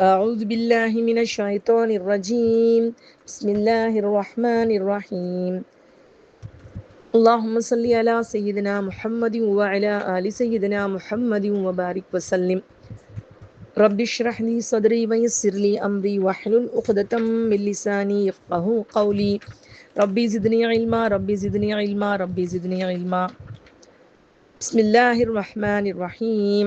أعوذ بالله من الشيطان الرجيم. بسم الله الرحمن الرحيم. اللهم صل على سيدنا محمد وعلى آل سيدنا محمد وبارك وسلم. رب اشرح لي صدري ويسر لي أمري واحلل عقدة من لساني يفقه قولي. ربي زدني علما ربي زدني علما ربي زدني علما. بسم الله الرحمن الرحيم.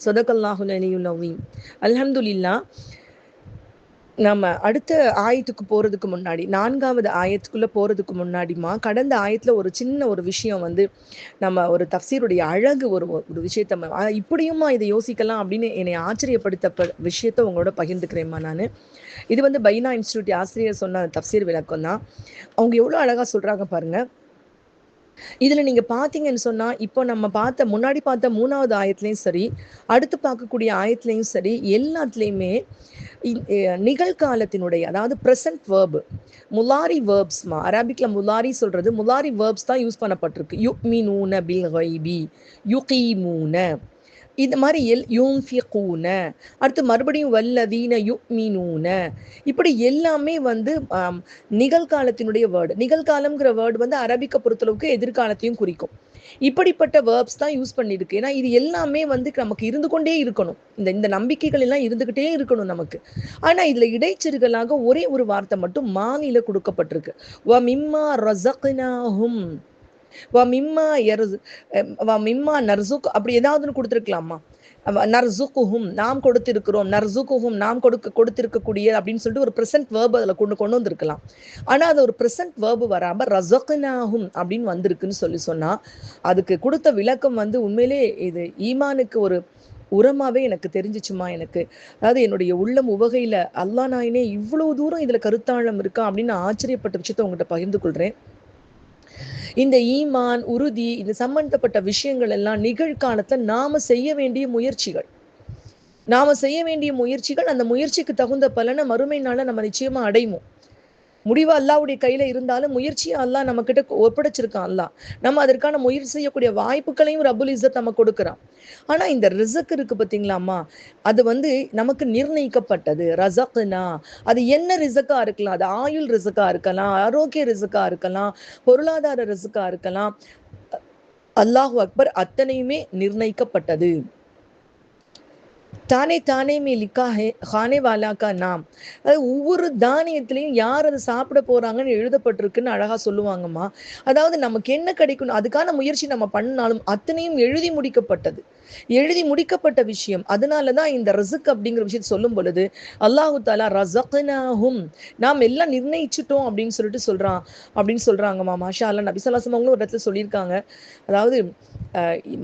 சதகல்லாஹுல் அலியுல் அவீம் அல்ஹம்துலில்லா நம்ம அடுத்த ஆயத்துக்கு போறதுக்கு முன்னாடி நான்காவது ஆயத்துக்குள்ள போறதுக்கு முன்னாடிமா கடந்த ஆயத்துல ஒரு சின்ன ஒரு விஷயம் வந்து நம்ம ஒரு தப்சீருடைய அழகு ஒரு ஒரு விஷயத்த இப்படியுமா இதை யோசிக்கலாம் அப்படின்னு என்னை ஆச்சரியப்படுத்த விஷயத்த உங்களோட பகிர்ந்துக்கிறேம்மா நான். இது வந்து பைனா இன்ஸ்டியூட் ஆசிரியர் சொன்ன தப்சீர் விளக்கம் தான் அவங்க எவ்வளோ அழகா சொல்றாங்க பாருங்க. இதுல நீங்க பாத்தீங்கன்னு சொன்னா இப்போ நம்ம பார்த்த முன்னாடி பார்த்த மூணாவது ஆயத்துலயும் சரி அடுத்து பார்க்கக்கூடிய ஆயத்துலயும் சரி எல்லாத்துலயுமே நிகழ்காலத்தினுடைய அதாவது ப்ரெசன்ட் வேர்பு முலாரி வேர்ப்ஸ்மா அரபிக்ல முலாரி சொல்றது முலாரி வேர்ப்ஸ் தான் யூஸ் பண்ணப்பட்டிருக்கு. யு மீனூன பில் ஹைபி யுகீமூன. இந்த மாதிரி எல் யூன்ஃபிகூன. அடுத்து மறுபடியும் வல்லதீன யுக்மினூன. இப்படி எல்லாமே வந்து நிகழ்காலத்தினுடைய வேர்டு நிகழ்காலம்ங்கிற வேர்டு வந்து அரபிக்க பொறுத்தளவுக்கு எதிர்காலத்தையும் குறிக்கும். இப்படிப்பட்ட வேர்ப்ஸ் தான் யூஸ் பண்ணியிருக்கு ஏன்னா இது எல்லாமே வந்து நமக்கு இருந்து கொண்டே இருக்கணும். இந்த இந்த நம்பிக்கைகள் எல்லாம் இருந்துகிட்டே இருக்கணும் நமக்கு. ஆனா இதுல இடைச்செருகலாக ஒரே ஒரு வார்த்தை மட்டும் மாநில கொடுக்கப்பட்டிருக்கு. வ மிம்மா ரசக்னாஹும் வ மிம்மா எர்ஸ் வ மிம்மா நர்சுக் அப்படி ஏதாவது கொடுத்துருக்கலாமா? நர்சுகுஹும் நாம் கொடுத்திருக்கிறோம் நர்சுகுஹும் நாம் கொடுக்க கொடுத்திருக்கக்கூடிய அப்படின்னு சொல்லிட்டு ஒரு ப்ரெசன்ட் வேர்ப் அதில் கொண்டு கொண்டு வந்திருக்கலாம். ஆனால் அது ஒரு ப்ரெசன்ட் வேர்ப் வராமல் ரசகுனாகும் அப்படின்னு வந்திருக்குன்னு சொல்லி சொன்னா அதுக்கு கொடுத்த விளக்கம் வந்து உண்மையிலே இது ஈமானுக்கு ஒரு உரமாவே எனக்கு தெரிஞ்சிச்சுமா எனக்கு? அதாவது என்னுடைய உள்ளம் உவகையில அல்லா நாயனே இவ்வளவு தூரம் இதுல கருத்தாழம் இருக்கா அப்படின்னு ஆச்சரியப்பட்ட விஷயத்த உங்ககிட்ட பகிர்ந்து கொள்றேன். இந்த ஈமான் உறுதி இந்த சம்பந்தப்பட்ட விஷயங்கள் எல்லாம் நிகழ்காலத்துல நாம செய்ய வேண்டிய முயற்சிகள். நாம செய்ய வேண்டிய முயற்சிகள் அந்த முயற்சிக்கு தகுந்த பலனை மறுமை நாள நம்ம நிச்சயமா அடைவோம். முடிவு அல்லாவுடைய கையில இருந்தாலும் முயற்சியை அல்லா நம்ம கிட்ட ஒப்படைச்சிருக்கான் அல்லா நம்ம அதற்கான முயற்சி செய்யக்கூடிய வாய்ப்புகளையும் ரபுல் இசத் நம்ம கொடுக்குறான். ஆனா இந்த ரிசக் இருக்கு பார்த்தீங்களாமா அது வந்து நமக்கு நிர்ணயிக்கப்பட்டது. ரசக்னா அது என்ன ரிசக்கா இருக்கலாம்? அது ஆயுள் ரிசக்கா இருக்கலாம் ஆரோக்கிய ரிசக்கா இருக்கலாம் பொருளாதார ரிசக்கா இருக்கலாம். அல்லாஹு அக்பர் அத்தனையுமே நிர்ணயிக்கப்பட்டது. தானே தானே மே லிக்கா ஹே ஹானே வாலாக்கா நாம். அதாவது ஒவ்வொரு தானியத்திலையும் யார் அதை சாப்பிட போகிறாங்கன்னு எழுதப்பட்டிருக்குன்னு அழகாக சொல்லுவாங்கம்மா. அதாவது நமக்கு என்ன கிடைக்கணும் அதுக்கான முயற்சி நம்ம பண்ணாலும் அத்தனையும் எழுதி முடிக்கப்பட்டது. எழுதி முடிக்கப்பட்ட விஷயம். அதனால தான் இந்த ரசுக் அப்படிங்கிற விஷயத்தை சொல்லும் பொழுது அல்லாஹு தாலா ரசக்னாஹும் நாம் எல்லாம் நிர்ணயிச்சிட்டோம் அப்படின்னு சொல்லிட்டு சொல்றான். அப்படின்னு சொல்றாங்கம்மா மாஷா அல்லா நபிசல்லாசம் அவங்களும் ஒரு இடத்துல சொல்லியிருக்காங்க. அதாவது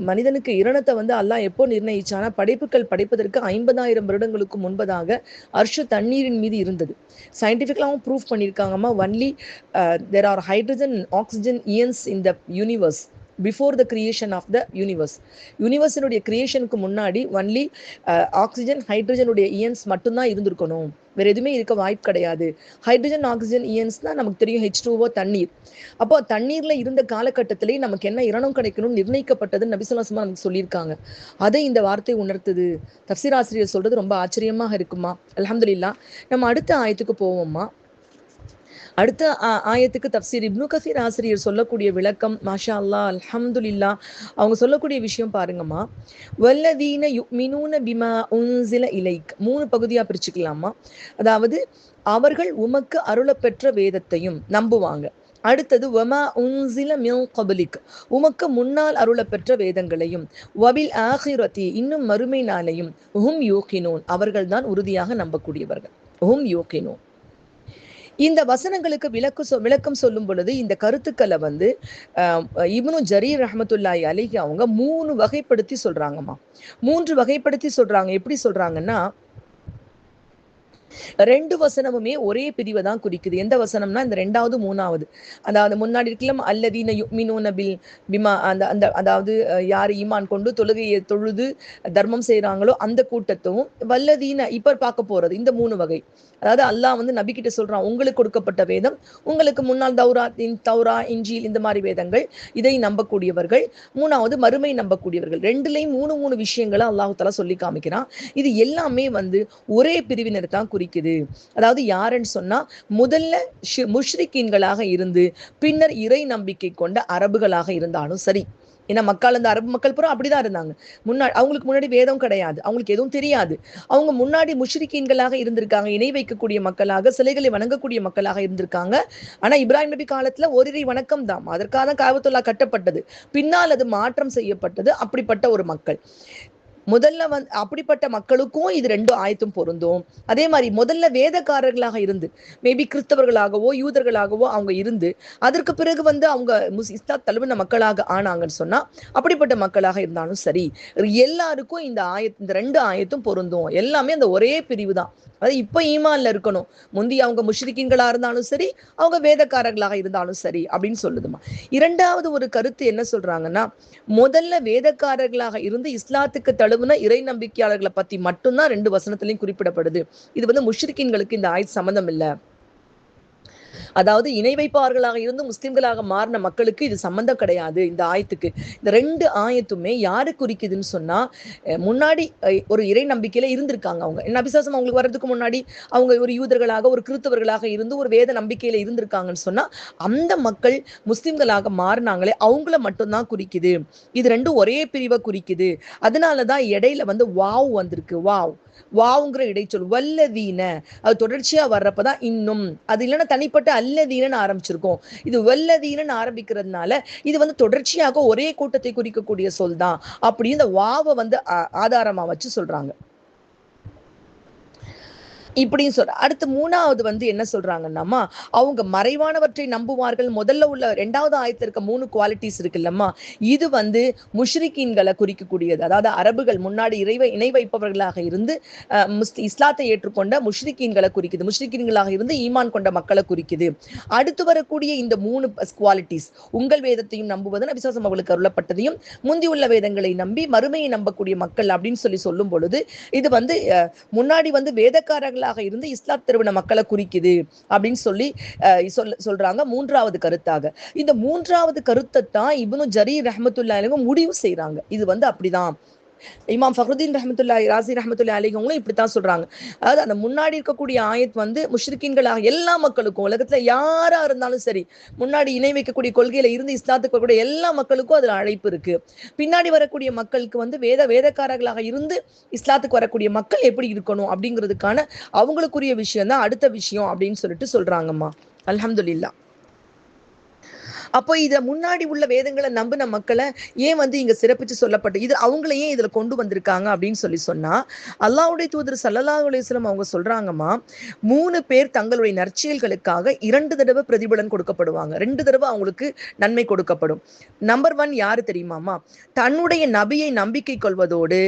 மனிதனுக்கு இரணத்தை வந்து அல்லாஹ் எப்போ நிர்ணயிச்சானா படைப்புகள் படைப்பதற்கு ஐம்பதாயிரம் வருடங்களுக்கு முன்பதாக அர்ஷ தண்ணீரின் மீது இருந்தது. சயின்டிஃபிக்கலாகவும் proof பண்ணியிருக்காங்கம்மா only there are hydrogen oxygen ions in the universe before the creation of the universe யூனிவர்ஸினுடைய கிரியேஷனுக்கு முன்னாடி ஒன்லி ஆக்சிஜன் ஹைட்ரஜனுடைய இயன்ஸ் மட்டும்தான் இருந்திருக்கணும். வேற எதுவுமே இருக்க வாய்ப்பு கிடையாது. ஹைட்ரஜன் ஆக்சிஜன் இயன்ஸ் தான் நமக்கு தெரியும் ஹெச் டூஓ தண்ணீர். அப்போ தண்ணீர்ல இருந்த காலகட்டத்திலேயே நமக்கு என்ன இரணம் கிடைக்கணும்னு நிர்ணயிக்கப்பட்டதுன்னு நபிசுல்லாசமா நமக்கு சொல்லியிருக்காங்க. அதை இந்த வார்த்தை உணர்த்துது. தப்சீர் ஆசிரியர் சொல்றது ரொம்ப ஆச்சரியமாக இருக்குமா? அலமதுல்லா நம்ம அடுத்த ஆயத்துக்கு போவோம்மா. அடுத்த ஆயத்துக்கு தப்சீர் இப்னு கசீர் ஆசிரியர் சொல்லக்கூடிய விளக்கம் மாஷா அல்லா அல்ஹம்துலில்லா அவங்க சொல்லக்கூடிய விஷயம் பாருங்கம்மா. வல்லதீன மினூன பிமா உன்சில இலைக் மூணு பகுதியா பிரிச்சுக்கலாமா? அதாவது அவர்கள் உமக்கு அருளப்பெற்ற வேதத்தையும் நம்புவாங்க. அடுத்தது வமா உன்சில மில் கபலிக் உமக்கு முன்னால் அருளப்பெற்ற வேதங்களையும் வபில் ஆஹிரத்தி இன்னும் மறுமை நாளையும் ஹும் யோகினோன் அவர்கள் தான் உறுதியாக நம்பக்கூடியவர்கள். உஹும் யோகினோன் இந்த வசனங்களுக்கு விளக்கு சொ விளக்கம் சொல்லும் பொழுது இந்த கருத்துக்களை வந்து இவனு ஜரீர் ரஹமத்துல்லாய் அலிகி அவங்க மூணு வகைப்படுத்தி சொல்றாங்கம்மா. மூன்று வகைப்படுத்தி சொல்றாங்க. எப்படி சொல்றாங்கன்னா ரெண்டு வசனமுமே ஒரே பிரிவை தான் குறிக்குது. எந்த வசனம்னா இந்த ரெண்டாவது மூணாவது. அதாவது முன்னாடி இருக்கலாம் அல்லதீன யுக்மினூன பில் பிமா அந்த அந்த அதாவது யார் ஈமான் கொண்டு தொழுகையை தொழுது தர்மம் செய்கிறாங்களோ அந்த கூட்டத்தும் வல்லதீன இப்போ பார்க்க போகிறது இந்த மூணு வகை. அதாவது அல்லாஹ் வந்து நபிக்கிட்ட சொல்கிறான் உங்களுக்கு கொடுக்கப்பட்ட வேதம் உங்களுக்கு முன்னால் தௌரா தௌரா இஞ்சில் இந்த மாதிரி வேதங்கள் இதை நம்பக்கூடியவர்கள் மூணாவது மறுமை நம்பக்கூடியவர்கள். ரெண்டுலேயும் மூணு மூணு விஷயங்களை அல்லாஹு தலா சொல்லி காமிக்கிறான். இது எல்லாமே வந்து ஒரே பிரிவினர் தான் குறிக்குது அதாவது யாருன்னு சொன்னா முதல்ல முஷ்ரிக்கீன்களாக இருந்து பின்னர் இறை நம்பிக்கை கொண்ட அரபுகளாக இருந்தாலும் சரி. ஏன்னா மக்கள் அந்த அரபு மக்கள் பூரா அப்படிதான் இருந்தாங்க. முன்னாடி அவங்களுக்கு முன்னாடி வேதம் கிடையாது. அவங்களுக்கு எதுவும் தெரியாது. அவங்க முன்னாடி முஷ்ரிக்கீன்களாக இருந்திருக்காங்க. இணை வைக்கக்கூடிய மக்களாக சிலைகளை வணங்கக்கூடிய மக்களாக இருந்திருக்காங்க. ஆனா இப்ராஹிம் நபி காலத்துல ஒரிரை வணக்கம் தான். அதற்காக தான் காவத்துல்லா கட்டப்பட்டது. பின்னால் அது மாற்றம் செய்யப்பட்டது. அப்படிப்பட்ட ஒரு மக்கள். முதல்ல வந் அப்படிப்பட்ட மக்களுக்கும் இது ரெண்டும் ஆயத்தும் பொருந்தும். அதே மாதிரி முதல்ல வேதக்காரர்களாக இருந்து மேபி கிறிஸ்தவர்களாகவோ யூதர்களாகவோ அவங்க இருந்து அதற்கு பிறகு வந்து அவங்க முஸ் இஸ்தா தழுவின மக்களாக ஆனாங்கன்னு சொன்னா அப்படிப்பட்ட மக்களாக இருந்தாலும் சரி எல்லாருக்கும் இந்த ஆயத் இந்த ரெண்டு ஆயத்தும் பொருந்தும். எல்லாமே அந்த ஒரே பிரிவு தான். அதாவது இப்போ ஈமான்ல இருக்கணும். முந்தி அவங்க முஷ்ரிக்கின்களா இருந்தாலும் சரி அவங்க வேதக்காரர்களாக இருந்தாலும் சரி அப்படின்னு சொல்லுதுமா. இரண்டாவது ஒரு கருத்து என்ன சொல்றாங்கன்னா முதல்ல வேதக்காரர்களாக இருந்து இஸ்லாத்துக்கு தழுவுன இறை நம்பிக்கையாளர்களை பத்தி மட்டும்தான் ரெண்டு வசனத்திலையும் குறிப்பிடப்படுது. இது வந்து முஷ்ரிக்கின்களுக்கு இந்த ஆயுத் சம்மந்தம் இல்லை. அதாவது இணை வைப்பார்களாக இருந்து முஸ்லிம்களாக மாறின மக்களுக்கு இது சம்பந்தம் கிடையாது. இந்த ஆயத்துக்கு. இந்த ரெண்டு ஆயத்துமே யாரு குறிக்குதுன்னு சொன்னா முன்னாடி ஒரு இறை நம்பிக்கையில இருந்திருக்காங்க அவங்க. என்ன நபிசாசம் அவங்களுக்கு வர்றதுக்கு முன்னாடி அவங்க ஒரு யூதர்களாக ஒரு கிறிஸ்தவர்களாக இருந்து ஒரு வேத நம்பிக்கையில இருந்திருக்காங்கன்னு சொன்னா அந்த மக்கள் முஸ்லிம்களாக மாறினாங்களே அவங்கள மட்டும்தான் குறிக்குது. இது ரெண்டும் ஒரே பிரிவை குறிக்குது. அதனாலதான் இடையில வந்து வாவ் வந்திருக்கு. வாவ். வாவுங்கிற இடைச்சொல் வல்லதீன. அது தொடர்ச்சியா வர்றப்பதான் இன்னும். அது இல்லைன்னா தனிப்பட்ட அல்லதீனன்னு ஆரம்பிச்சிருக்கோம். இது வல்லதீனன்னு ஆரம்பிக்கிறதுனால இது வந்து தொடர்ச்சியாக ஒரே கூட்டத்தை குறிக்கக்கூடிய சொல் தான் அப்படி இந்த வாவை வந்து ஆதாரமா வச்சு சொல்றாங்க. இப்படின்னு சொல்ற. அடுத்து மூணாவது வந்து என்ன சொல்றாங்கன்னாமா அவங்க மறைவானவற்றை நம்புவார்கள். முதல்ல உள்ள ரெண்டாவது ஆயத்தில் இருக்க மூணு குவாலிட்டிஸ் இருக்குல்லம்மா. இது வந்து முஷ்ரிகீன்களை குறிக்கக்கூடியது. அதாவது அரபுகள் முன்னாடி இறைவை இணை வைப்பவர்களாக இருந்து இஸ்லாத்தை ஏற்றுக்கொண்ட முஷ்ரிகீன்களை குறிக்குது. முஷ்ரிக்கீன்களாக இருந்து ஈமான் கொண்ட மக்களை குறிக்குது. அடுத்து வரக்கூடிய இந்த மூணு குவாலிட்டிஸ் உங்கள் வேதத்தையும் நம்புவது விசுவாசம் அவர்களுக்கு அருளப்பட்டதையும் முந்தி உள்ள வேதங்களை நம்பி மறுமையை நம்பக்கூடிய மக்கள் அப்படின்னு சொல்லி சொல்லும் பொழுது இது வந்து முன்னாடி வந்து வேதக்காரர்கள் மக்களாக இருந்து இஸ்லாத் திருவின மக்களை குறிக்குது அப்படின்னு சொல்லி சொல் சொல்றாங்க. மூன்றாவது கருத்தாக. இந்த மூன்றாவது கருத்தை தான் இவனும் ஜரீர் ரஹமத்துல்லா முடிவு செய்யறாங்க இது வந்து அப்படிதான். இமாம் ஃபஹ்ருதீன் ரஹமத்துல்லா ராசி ரஹமத்துல்லா அலிகவங்களும் இப்படித்தான் சொல்றாங்க. அதாவது அந்த முன்னாடி இருக்கக்கூடிய ஆயத் வந்து முஷ்ரிக்கின்களாக எல்லா மக்களுக்கும் உலகத்துல யாரா இருந்தாலும் சரி முன்னாடி இணை வைக்கக்கூடிய கொள்கையில இருந்து இஸ்லாத்துக்கு வரக்கூடிய எல்லா மக்களுக்கும் அதுல அழைப்பு இருக்கு. பின்னாடி வரக்கூடிய மக்களுக்கு வந்து வேத வேதக்காரர்களாக இருந்து இஸ்லாத்துக்கு வரக்கூடிய மக்கள் எப்படி இருக்கணும் அப்படிங்கிறதுக்கான அவங்களுக்குரிய விஷயம் தான் அடுத்த விஷயம் அப்படின்னு சொல்லிட்டு சொல்றாங்கம்மா. அலமதுல்லா அப்போ இதை முன்னாடி உள்ள வேதங்களை நம்பின மக்களை ஏன் வந்து இங்க சிறப்பிச்சு சொல்லப்பட்டு இது அவங்கள ஏன் இதுல கொண்டு வந்திருக்காங்க அப்படின்னு சொல்லி சொன்னா அல்லாவுடைய தூதர் சல்லல்லா அலிஸ்லம் அவங்க சொல்றாங்கம்மா மூணு பேர் தங்களுடைய நற்செயல்களுக்காக இரண்டு தடவை பிரதிபலன் கொடுக்கப்படுவாங்க. ரெண்டு தடவை அவங்களுக்கு நன்மை கொடுக்கப்படும். நம்பர் ஒன் யாரு தெரியுமாமா தன்னுடைய நபியை நம்பிக்கை கொள்வதோடு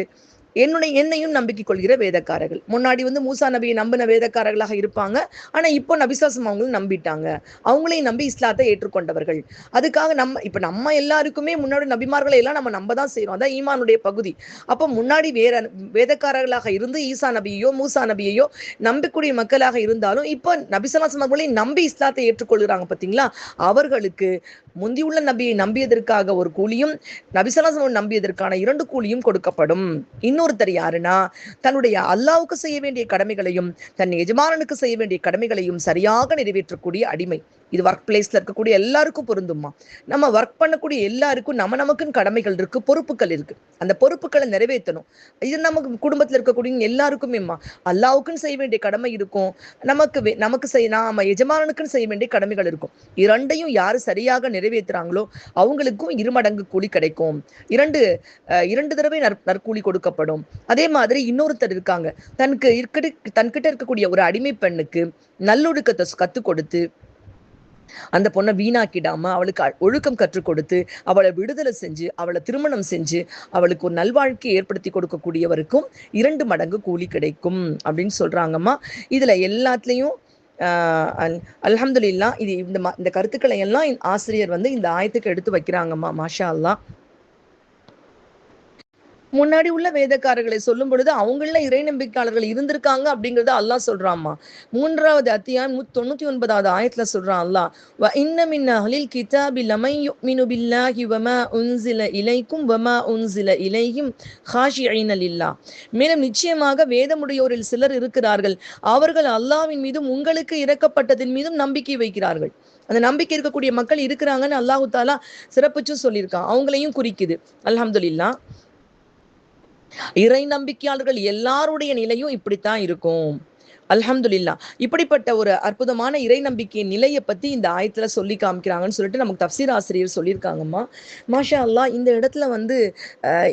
என்னுடைய என்னையும் நம்பிக்கை கொள்கிற வேதக்காரர்கள். முன்னாடி வந்து மூசா நபியை நம்பின வேதக்காரர்களாக இருப்பாங்க. ஆனா இப்போ நபிசாசம் அவங்களும் நம்பிட்டாங்க. அவங்களையும் நம்பி இஸ்லாத்தை ஏற்றுக்கொண்டவர்கள். அதுக்காக நம்ம இப்ப நம்ம எல்லாருக்குமே முன்னாடி நபிமார்களை எல்லாம் நம்ம நம்ப தான் செய்யறோம் அதான் ஈமானுடைய பகுதி. அப்போ முன்னாடி வேற வேதக்காரர்களாக இருந்து ஈசா நபியையோ மூசா நபியையோ நம்பக்கூடிய மக்களாக இருந்தாலும் இப்போ நபிசலாசம் அவர்களையும் நம்பி இஸ்லாத்தை ஏற்றுக்கொள்கிறாங்க பாத்தீங்களா? அவர்களுக்கு முந்தியுள்ள நபியை நம்பியதற்காக ஒரு கூலியும் நபிசலாசம் நம்பியதற்கான இரண்டு கூலியும் கொடுக்கப்படும். இன்னொருத்தர் யாருன்னா தன்னுடைய அல்லாவுக்கு செய்ய வேண்டிய கடமைகளையும் தன் எஜமானனுக்கு செய்ய வேண்டிய கடமைகளையும் சரியாக நிறைவேற்றக்கூடிய அடிமை. இது ஒர்க் பிளேஸ்ல இருக்கக்கூடிய எல்லாருக்கும் பொருந்துமா நம்ம ஒர்க் பண்ணக்கூடிய எல்லாருக்கும் நம்ம நமக்குன்னு கடமைகள் இருக்கு பொறுப்புகள் இருக்கு. அந்த பொறுப்புகளை நிறைவேற்றணும். இது நமக்கு குடும்பத்துல இருக்கக்கூடிய எல்லாருக்குமேம்மா. அல்லாவுக்குன்னு செய்ய வேண்டிய கடமை இருக்கும். நமக்கு வே- நமக்கு செய்ய நாம எஜமானனுக்குன்னு செய்ய வேண்டிய கடமைகள் இருக்கும். இரண்டையும் யாரு சரியாக நிறைவேற்றுறாங்களோ அவங்களுக்கும் இருமடங்கு கூலி கிடைக்கும். இரண்டு இரண்டு தடவை நற் நற்கூலி கொடுக்கப்படும். அதே மாதிரி இன்னொருத்தர் இருக்காங்க. தனக்கு இருக்கிற தன்கிட்ட இருக்கக்கூடிய ஒரு அடிமை பெண்ணுக்கு நல்லொழுக்கத்தை கற்றுக் கொடுத்து அந்த பொண்ணை வீணாக்கிடாம அவளுக்கு ஒழுக்கம் கற்றுக் கொடுத்து அவளை விடுதலை செஞ்சு அவளை திருமணம் செஞ்சு அவளுக்கு ஒரு நல்வாழ்க்கையை ஏற்படுத்தி கொடுக்கக்கூடியவருக்கும் இரண்டு மடங்கு கூலி கிடைக்கும் அப்படின்னு சொல்றாங்கம்மா. இதுல எல்லாத்துலயும் ஆஹ் அல் அல்ஹம்துலில்லா இது இந்த இந்த கருத்துக்களை எல்லாம் ஆசிரியர் வந்து இந்த ஆயத்துக்கு எடுத்து வைக்கிறாங்கம்மா மாஷா அல்லாஹ். முன்னாடி உள்ள வேதக்காரர்களை சொல்லும் பொழுது அவங்கள இறை நம்பிக்கையாளர்கள் இருந்திருக்காங்க அப்படிங்கறத அல்லாஹ் சொல்றாம்மா மூன்றாவது அத்தியாயம் தொண்ணூத்தி ஒன்பதாவது ஆயத்துல சொல்றான் அல்லாஹ். வ இன்ன மின் அஹ்லில் கிதாபி லமை யுமினு பில்லாஹி வமா உன்சில இலைக்கும் வமா உன்சில இலைஹிம் ஹாஷிஈன இல்லா மேலும் நிச்சயமாக வேதமுடையோரில் சிலர் இருக்கிறார்கள். அவர்கள் அல்லாவின் மீதும் உங்களுக்கு இறக்கப்பட்டதின் மீதும் நம்பிக்கை வைக்கிறார்கள். அந்த நம்பிக்கை இருக்கக்கூடிய மக்கள் இருக்கிறாங்கன்னு அல்லாஹு தாலா சிறப்பிச்சும் சொல்லியிருக்கான். அவங்களையும் குறிக்குது. அலமதுல்லா இறை நம்பிக்கையாளர்கள் எல்லாருடைய நிலையும் இப்படித்தான் இருக்கும். அல்ஹம்துல்லா இப்படிப்பட்ட ஒரு அற்புதமான இறை நம்பிக்கையின் நிலையை பத்தி இந்த ஆயத்துல சொல்லி காமிக்கிறாங்கன்னு சொல்லிட்டு நமக்கு தப்சீர் ஆசிரியர் சொல்லியிருக்காங்கம்மா. மாஷா அல்லாஹ் இந்த இடத்துல வந்து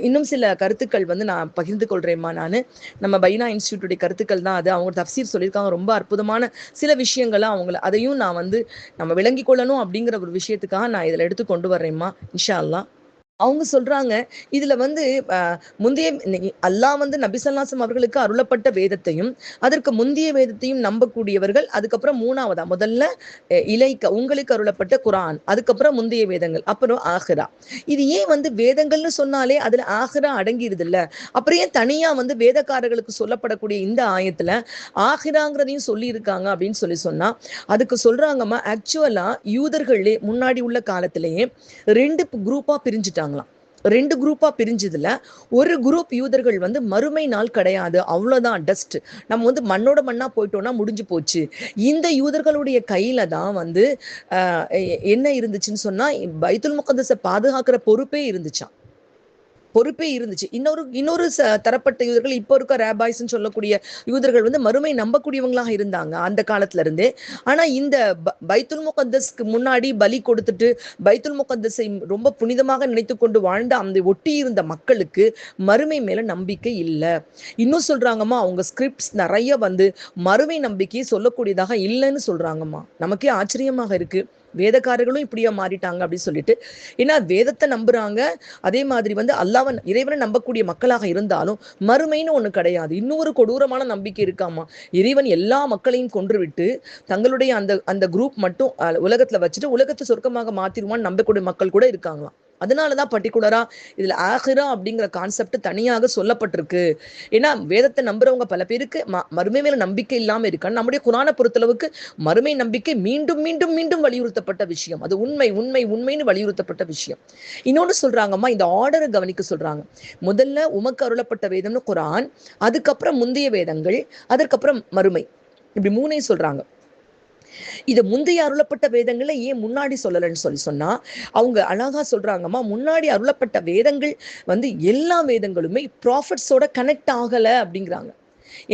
இன்னும் சில கருத்துக்கள் வந்து நான் பகிர்ந்து கொள்றேம்மா நான். நம்ம பைனா இன்ஸ்டியூட்டுடைய கருத்துக்கள் தான் அது. அவங்க தப்சீர் சொல்லியிருக்காங்க. ரொம்ப அற்புதமான சில விஷயங்களை அவங்கள அதையும் நான் வந்து நம்ம விளங்கி கொள்ளணும் அப்படிங்கிற ஒரு விஷயத்துக்காக நான் இதில் எடுத்து கொண்டு வர்றேம்மா. இன்ஷா அல்லா அவங்க சொல்றாங்க இதுல வந்து முந்தைய அல்லாஹ் வந்து நபிசல்லாசம் அவர்களுக்கு அருளப்பட்ட வேதத்தையும் அதற்கு முந்தைய வேதத்தையும் நம்பக்கூடியவர்கள் அதுக்கப்புறம் மூணாவதா முதல்ல இலைக்க உங்களுக்கு அருளப்பட்ட குரான் அதுக்கப்புறம் முந்தைய வேதங்கள் அப்புறம் ஆஹிரா. இது ஏன் வந்து வேதங்கள்னு சொன்னாலே அதுல ஆஹிரா அடங்கிடுது இல்ல அப்புறம் ஏன் தனியா வந்து வேதக்காரர்களுக்கு சொல்லப்படக்கூடிய இந்த ஆயத்துல ஆஹிராங்கிறதையும் சொல்லி இருக்காங்க அப்படின்னு சொல்லி சொன்னா அதுக்கு சொல்றாங்கம்மா ஆக்சுவலா யூதர்களே முன்னாடி உள்ள காலத்திலேயே ரெண்டு குரூப்பா பிரிஞ்சுட்டாங்க. ரெண்டு குரூப்பாக பிரிஞ்சதுல ஒரு குரூப் யூதர்கள் வந்து மறுமை நாள் கிடையாது அவ்வளோதான் டஸ்ட் நம்ம வந்து மண்ணோட மண்ணாக போயிட்டோம்னா முடிஞ்சு போச்சு. இந்த யூதர்களுடைய கையில தான் வந்து என்ன இருந்துச்சுன்னு சொன்னால் பைத்துல் முகந்தஸை பாதுகாக்கிற பொறுப்பே இருந்துச்சாம். பொறுப்பே இருந்துச்சு. இன்னொரு இன்னொரு ச- தரப்பட்ட யூதர்கள் இப்போ இருக்க ரேபாய்ஸ்ன்னு சொல்லக்கூடிய யூதர்கள் வந்து மறுமை நம்பக்கூடியவங்களாக இருந்தாங்க அந்த காலத்துல இருந்தே ஆனா இந்த ப- பைத்துல் முகந்தஸ்க்கு முன்னாடி பலி கொடுத்துட்டு பைத்துல் முகந்தஸை ரொம்ப புனிதமாக நினைத்து கொண்டு வாழ்ந்த அந்த ஒட்டி இருந்த மக்களுக்கு மறுமை மேல நம்பிக்கை இல்லை. இன்னும் சொல்றாங்கம்மா அவங்க ஸ்கிரிப்ட்ஸ் நிறைய வந்து மறுமை நம்பிக்கையை சொல்லக்கூடியதாக இல்லைன்னு சொல்றாங்கம்மா. நமக்கே ஆச்சரியமாக இருக்கு. வேதக்காரர்களும் இப்படியா மாறிட்டாங்க அப்படின்னு சொல்லிட்டு ஏன்னா வேதத்தை நம்புறாங்க. அதே மாதிரி வந்து அல்லாவன் இறைவனை நம்பக்கூடிய மக்களாக இருந்தாலும் மறுமைன்னு ஒண்ணு கிடையாது. இன்னொரு கொடூரமான நம்பிக்கை இருக்காமா? இறைவன் எல்லா மக்களையும் கொன்றுவிட்டு தங்களுடைய அந்த அந்த குரூப் மட்டும் உலகத்துல வச்சுட்டு உலகத்தை சொர்க்கமாக மாத்திருவான்னு நம்பக்கூடிய மக்கள் கூட இருக்காங்களாம். அதனாலதான் பர்டிகுலரா இதுல ஆஹிரா அப்படிங்கிற கான்செப்ட் தனியாக சொல்லப்பட்டிருக்கு. ஏன்னா வேதத்தை நம்புறவங்க பல பேருக்கு ம- மறுமை மேல நம்பிக்கை இல்லாம இருக்கான்னு நம்முடைய குரானை பொறுத்தளவுக்கு மறுமை நம்பிக்கை மீண்டும் மீண்டும் மீண்டும் வலியுறுத்தப்பட்ட விஷயம். அது உண்மை உண்மை உண்மைன்னு வலியுறுத்தப்பட்ட விஷயம். இன்னொன்னு சொல்றாங்கம்மா இந்த ஆர்டரை கவனிக்க சொல்றாங்க. முதல்ல உமக்கு அருளப்பட்ட வேதம்னு குரான் அதுக்கப்புறம் முந்தைய வேதங்கள் அதற்கப்புறம் மறுமை. இப்படி மூணையும் சொல்றாங்க. இது முந்தைய அருளப்பட்ட வேதங்களை ஏன் முன்னாடி சொல்லலைன்னு சொல்லி சொன்னா அவங்க அழகா சொல்றாங்கம்மா முன்னாடி அருளப்பட்ட வேதங்கள் வந்து எல்லா வேதங்களுமே ப்ராஃபிட்ஸோட கனெக்ட் ஆகல அப்படிங்கிறாங்க.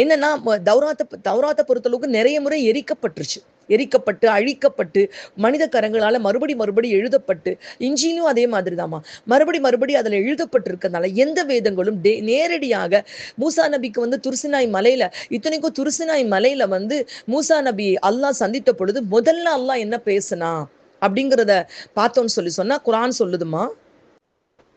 என்னன்னா தௌராத்த தௌராத்த பொறுத்தளவுக்கு நிறைய முறை எரிக்கப்பட்டுருச்சு. எரிக்கப்பட்டு அழிக்கப்பட்டு மனித கரங்களால மறுபடி மறுபடி எழுதப்பட்டு இஞ்சிலும் அதே மாதிரிதாம்மா. மறுபடி மறுபடி அதுல எழுதப்பட்டிருக்கனால எந்த வேதங்களும் டே- நேரடியாக மூசா நபிக்கு வந்து துருசினாய் மலையில இத்தனைக்கும் துருசினாய் மலையில வந்து மூசா நபி அல்லாஹ் சந்தித்த பொழுது முதல்ல அல்லாஹ் என்ன பேசுனா? அப்படிங்கிறத பார்த்தோம்னு சொல்லி சொன்னா குரான் சொல்லுதுமா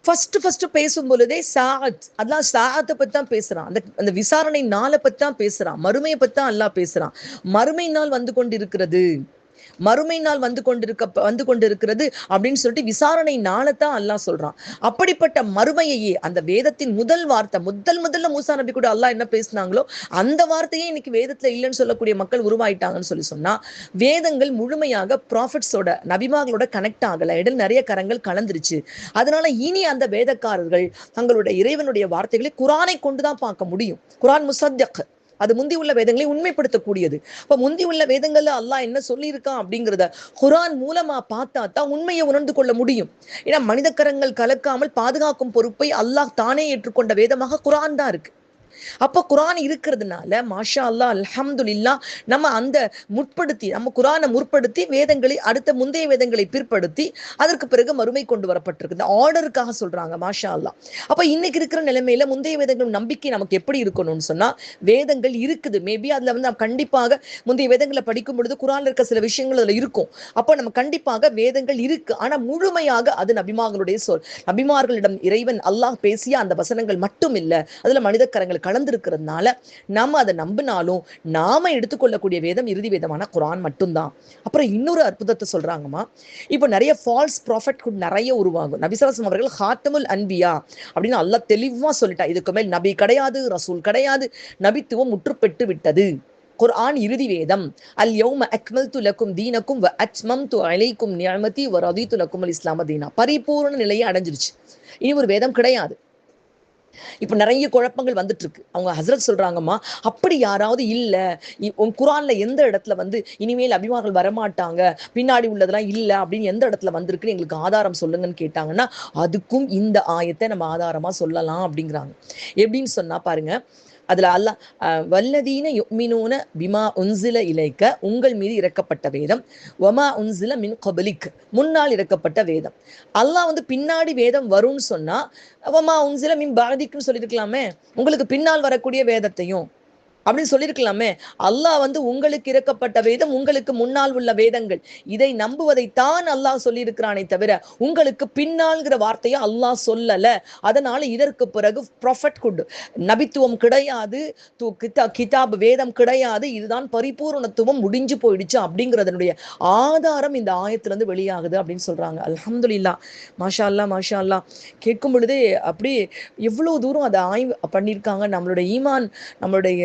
ஃபர்ஸ்ட் ஃபர்ஸ்ட் பேசும் பொழுதே சாத் அல்லாஹ் சாத்தை பத்தி தான் பேசுறான். அந்த அந்த விசாரணை நாளை பத்தி தான் பேசுறான். மறுமையை பத்தி தான் அல்லாஹ் பேசுறான். மறுமை நாள் வந்து கொண்டிருக்கிறது. மறுமை நாள் வந்து கொண்டிருக்க வந்து கொண்டிருக்கிறது அப்படின்னு சொல்லிட்டு விசாரணை நாளைத்தான் அல்லாஹ் சொல்றான். அப்படிப்பட்ட மறுமையையே அந்த வேதத்தின் முதல் வார்த்தை முதல் முதல்ல மூசா நபி கூட அல்லாஹ் என்ன பேசினாங்களோ அந்த வார்த்தையே இன்னைக்கு வேதத்துல இல்லைன்னு சொல்லக்கூடிய மக்கள் உருவாயிட்டாங்கன்னு சொல்லி சொன்னா வேதங்கள் முழுமையாக ப்ராஃபிட்ஸோட நபிமார்களோட கனெக்ட் ஆகல. இடையில் நிறைய கரங்கள் கலந்துருச்சு. அதனால இனி அந்த வேதக்காரர்கள் தங்களுடைய இறைவனுடைய வார்த்தைகளை குரானை கொண்டுதான் பார்க்க முடியும். குரான் முசத்தக். அது முந்தி உள்ள வேதங்களை உண்மைப்படுத்தக்கூடியது. அப்ப முந்தி உள்ள வேதங்கள்ல அல்லாஹ் என்ன சொல்லியிருக்கான் அப்படிங்கிறத குரான் மூலமா பார்த்தா தான் உண்மையை உணர்ந்து கொள்ள முடியும். ஏன்னா மனித கரங்கள் கலக்காமல் பாதுகாக்கும் பொறுப்பை அல்லாஹ் தானே ஏற்றுக்கொண்ட வேதமாக குரான் தான் இருக்கு. அப்போ குரான் இருக்கிறதுனால மாஷா அல்லா அல்ஹம்துலில்லா நம்ம அந்த முற்படுத்தி நம்ம குரானை முற்படுத்தி வேதங்களை அடுத்த முந்தைய வேதங்களை பிற்படுத்தி அதற்கு பிறகு மறுமை கொண்டு வரப்பட்டிருக்கு. இந்த ஆர்டருக்காக சொல்றாங்க மாஷா அல்லா அப்ப இன்னைக்கு இருக்கிற நிலைமையில முந்தைய வேதங்கள் நம்பிக்கை நமக்கு எப்படி இருக்கணும்னு சொன்னா வேதங்கள் இருக்குது. மேபி அதுல வந்து நம்ம கண்டிப்பாக முந்தைய வேதங்களை படிக்கும் பொழுது குரான் இருக்க சில விஷயங்கள் அதுல இருக்கும். அப்போ நம்ம கண்டிப்பாக வேதங்கள் இருக்கு. ஆனா முழுமையாக அது நபிமார்களுடைய சொல் நபிமார்களிடம் இறைவன் அல்லாஹ் பேசிய அந்த வசனங்கள் மட்டும் இல்ல அதுல மனித கலந்திருக்கிறதுனால நம்ம அதை நம்பினாலும் நாம எடுத்துக்கொள்ளக்கூடிய வேதம் இறுதி வேதமான குரான் மட்டும்தான். அப்புறம் இன்னொரு அற்புதத்தை சொல்றாங்கம்மா. இப்போ நிறைய ஃபால்ஸ் ப்ராஃபட் நிறைய உருவாகும். நபிசராசம் அவர்கள் ஹாத்தமுல் அன்பியா அப்படின்னு அல்லா தெளிவா சொல்லிட்டா. இதுக்கு மேல் நபி கிடையாது ரசூல் கிடையாது. நபித்துவம் முற்றுப்பெற்று விட்டது. குர்ஆன் இறுதி வேதம். அல் யௌம அக்மல் துலக்கும் தீனக்கும் வ அத்மம்து அலைக்கும் நியமதி வ ரதி துலக்கும் அல் இஸ்லாம தீனா. பரிபூர்ண நிலையை அடைஞ்சிருச்சு. இனி ஒரு வேதம் கிடையாது. இப்ப நிறைய குழப்பங்கள் வந்துட்டு இருக்கு அவங்க ஹசரத் சொல்றாங்கம்மா அப்படி யாராவது இல்ல. இ- உன் குரான்ல எந்த இடத்துல வந்து இனிமேல் அபிமார்கள் வரமாட்டாங்க பின்னாடி உள்ளதெல்லாம் இல்ல அப்படின்னு எந்த இடத்துல வந்திருக்குன்னு எங்களுக்கு ஆதாரம் சொல்லுங்கன்னு கேட்டாங்கன்னா அதுக்கும் இந்த ஆயத்தை நம்ம ஆதாரமா சொல்லலாம் அப்படிங்கிறாங்க. எப்படின்னு சொன்னா பாருங்க அதுல அல்லாஹ் வல்லதீன யுமினூன பிமா உன்சில இலைக்க உங்கள் மீது இறக்கப்பட்ட வேதம். வமா உன்சில மின் கபலிக் முன்னால் இறக்கப்பட்ட வேதம். அல்லாஹ் வந்து பின்னாடி வேதம் வரும்னு சொன்னா வமா உன்சில மின் பாதிக்குன்னு சொல்லியிருக்கலாமே. உங்களுக்கு பின்னால் வரக்கூடிய வேதத்தையும் அப்படின்னு சொல்லியிருக்கலாமே. அல்லாஹ் வந்து உங்களுக்கு இறக்கப்பட்ட வேதம் உங்களுக்கு முன்னால் உள்ள வேதங்கள். இதை நம்புவதைத்தான் அல்லாஹ் சொல்லியிருக்கிறானே தவிர உங்களுக்கு பின்னால்ங்கிற வார்த்தையை அல்லாஹ் சொல்லல. அதனால இதற்கு பிறகு ப்ரொஃபட் குட் நபித்துவம் கிடையாது கிதா கிதாப் வேதம் கிடையாது. இதுதான் பரிபூரணத்துவம் முடிஞ்சு போயிடுச்சு அப்படிங்கிறதனுடைய ஆதாரம் இந்த ஆயத்திலிருந்து வெளியாகுது அப்படின்னு சொல்றாங்க. அல்ஹம்துலில்லா. மாஷா அல்லா மாஷா அல்லா கேட்கும் பொழுதே அப்படி எவ்வளவு தூரம் அதை ஆய்வு பண்ணியிருக்காங்க. நம்மளுடைய ஈமான் நம்மளுடைய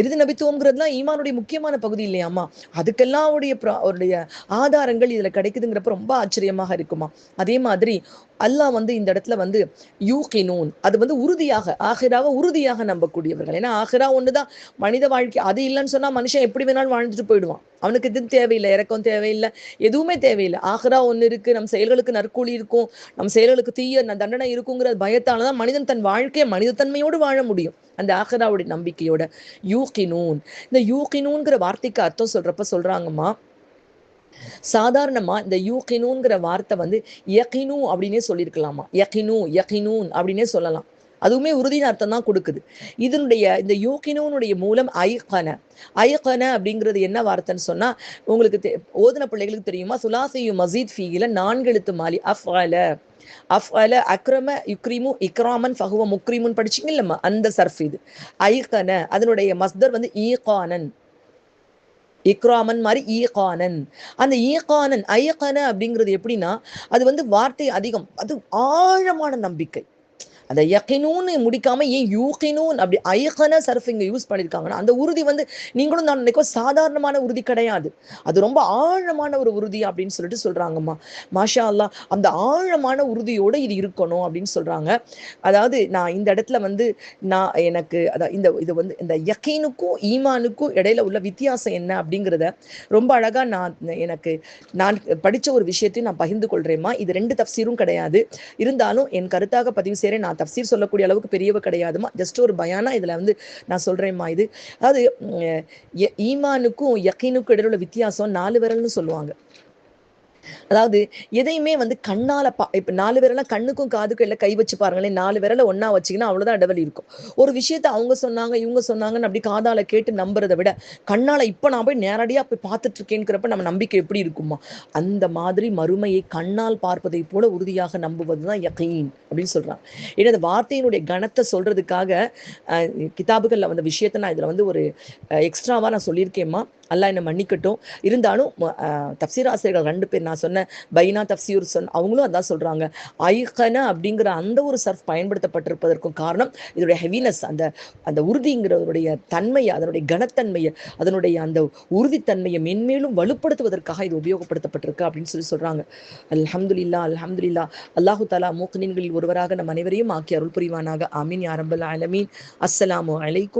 இறுதி நபித்துவங்கிறதுலாம் ஈமானுடைய முக்கியமான பகுதி இல்லையாமா அதுக்கெல்லாம் அவருடைய அவருடைய ஆதாரங்கள் இதுல கிடைக்குதுங்கிறப்ப ரொம்ப ஆச்சரியமாக இருக்குமா? அதே மாதிரி அல்லாஹ் வந்து இந்த இடத்துல வந்து யூகினூன் அது வந்து உறுதியாக ஆகிராக உறுதியாக நம்பக்கூடியவர்கள். ஏன்னா ஆகிரா ஒண்ணுதான். மனித வாழ்க்கை அது இல்லைன்னு சொன்னா மனுஷன் எப்படி வேணாலும் வாழ்ந்துட்டு போயிடுவான். அவனுக்கு இது தேவையில்லை இறக்கம் தேவையில்லை எதுவுமே தேவையில்லை. ஆகிரா ஒண்ணு இருக்கு நம் செயல்களுக்கு நற்கூலி இருக்கும் நம் செயல்களுக்கு தீய தண்டனை இருக்குங்கிற பயத்தாலதான் மனிதன் தன் வாழ்க்கையை மனிதத்தன்மையோடு வாழ முடியும். அந்த ஆகிராவுடைய நம்பிக்கையோட. யூகினூன். இந்த யூகினூன்கிற வார்த்தைக்கு அர்த்தம் சொல்றப்ப சொல்றாங்கம்மா சாதாரணமா இந்த யூகினூன்கிற வார்த்தை வந்து யகினு அப்படின்னே சொல்லியிருக்கலாமா யகினு யகினூன் அப்படின்னே சொல்லலாம். அதுவுமே உறுதியின் அர்த்தம் தான் கொடுக்குது. இதனுடைய இந்த யூகினோனுடைய மூலம் ஐகன. ஐகன அப்படிங்கிறது என்ன வார்த்தைன்னு சொன்னா உங்களுக்கு தெ- ஓதுன பிள்ளைகளுக்கு தெரியுமா? சுலாசியு மசீத் ஃபீல நான்கு எழுத்து மாலி அஃப் அல அஃப் அல அக்ரம யுக்ரிமு இக்ராமன் ஃபஹுவ முக்ரிமுன் படிச்சீங்க இல்லம்மா அந்த சர்ஃப் இது. ஐகன அதனுடைய மஸ்தர் வந்து ஈகானன். இக்ராமன் மாதிரி ஈகானன். அந்த ஈகானன் ஐகன அப்படிங்கிறது எப்படின்னா அது வந்து வார்த்தை அதிகம். அது ஆழமான நம்பிக்கை. அந்த யக்கினூன்னு முடிக்காம ஏன் யூகினூன் அப்படி ஐகன சர்ஃப் இங்கே யூஸ் பண்ணியிருக்காங்கன்னா அந்த உறுதி வந்து நீங்களும் நான் நினைக்கும் சாதாரணமான உறுதி கிடையாது. அது ரொம்ப ஆழமான ஒரு உறுதி அப்படின்னு சொல்லிட்டு சொல்றாங்கம்மா. மாஷா அல்லாஹ் அந்த ஆழமான உறுதியோட இது இருக்கணும் அப்படின்னு சொல்றாங்க. அதாவது நான் இந்த இடத்துல வந்து நான் எனக்கு அதான் இந்த இது வந்து இந்த யக்கீனுக்கும் ஈமானுக்கும் இடையில உள்ள வித்தியாசம் என்ன அப்படிங்கிறத ரொம்ப அழகா நான் எனக்கு நான் படிச்ச ஒரு விஷயத்தையும் நான் பகிர்ந்து கொள்றேம்மா. இது ரெண்டு தப்சீரும் கிடையாது. இருந்தாலும் என் கருத்தாக பதிவு செய்கிறேன் நான் தப்சீர் சொல்லக்கூடிய அளவுக்கு பெரியவ கிடையாதுமா. ஜஸ்ட் ஒரு பயானா இதுல வந்து நான் சொல்கிறேம்மா இது. அதாவது எ- ஈமானுக்கும் யக்கீனுக்கும் இடையில உள்ள வித்தியாசம் நாலு விரல்னு சொல்லுவாங்க. அதாவது எதையுமே வந்து கண்ணால பா இப்ப நாலு விரலாம் கண்ணுக்கும் காதுக்கும் எல்லாம் கை வச்சு பாருங்களேன் நாலு விரலை ஒண்ணா வச்சிங்கன்னா அவ்வளவுதான் இடவெளி இருக்கும். ஒரு விஷயத்த அவங்க சொன்னாங்க இவங்க சொன்னாங்கன்னு அப்படி காதால கேட்டு நம்புறதை விட கண்ணால இப்ப நான் போய் நேரடியா போய் பார்த்துட்டு இருக்கேங்கிறப்ப நம்ம நம்பிக்கை எப்படி இருக்குமா? அந்த மாதிரி மறுமையை கண்ணால் பார்ப்பதை போல உறுதியாக நம்புவதுதான் யகீன் அப்படின்னு சொல்றாங்க ஏன்னா அந்த வார்த்தையினுடைய கணத்தை சொல்றதுக்காக அஹ், கிதாபுகள்ல வந்த விஷயத்த நான் இதுல வந்து ஒரு எக்ஸ்ட்ராவா நான் சொல்லியிருக்கேம்மா. அல்லாஹ் என்ன மன்னிக்கட்டும். இருந்தாலும் தப்சீர் ஆசிரியர்கள் ரெண்டு பேர் நான் சொன்ன பைனா தப்சீர் சொன்ன அவங்களும் அதான் சொல்றாங்க. ஐகன அப்படிங்கிற அந்த ஒரு சர்ஃப் பயன்படுத்தப்பட்டிருப்பதற்கும் காரணம் இதோடைய ஹெவினஸ் அந்த அந்த உறுதிங்கிறதுடைய தன்மையை அதனுடைய கனத்தன்மையை அதனுடைய அந்த உறுதித்தன்மையை மென்மேலும் வலுப்படுத்துவதற்காக இது உபயோகப்படுத்தப்பட்டிருக்கு அப்படின்னு சொல்லி சொல்றாங்க. அல்ஹம்துலில்லா இல்லா அல்லாஹு தாலா மூக்கனின்களில் ஒருவராக நம் அனைவரையும் ஆக்கி அருள் புரிவானாக ஆமீன் யாரம்பல் அலமீன் அஸ்ஸலாமு அலைக்கும்.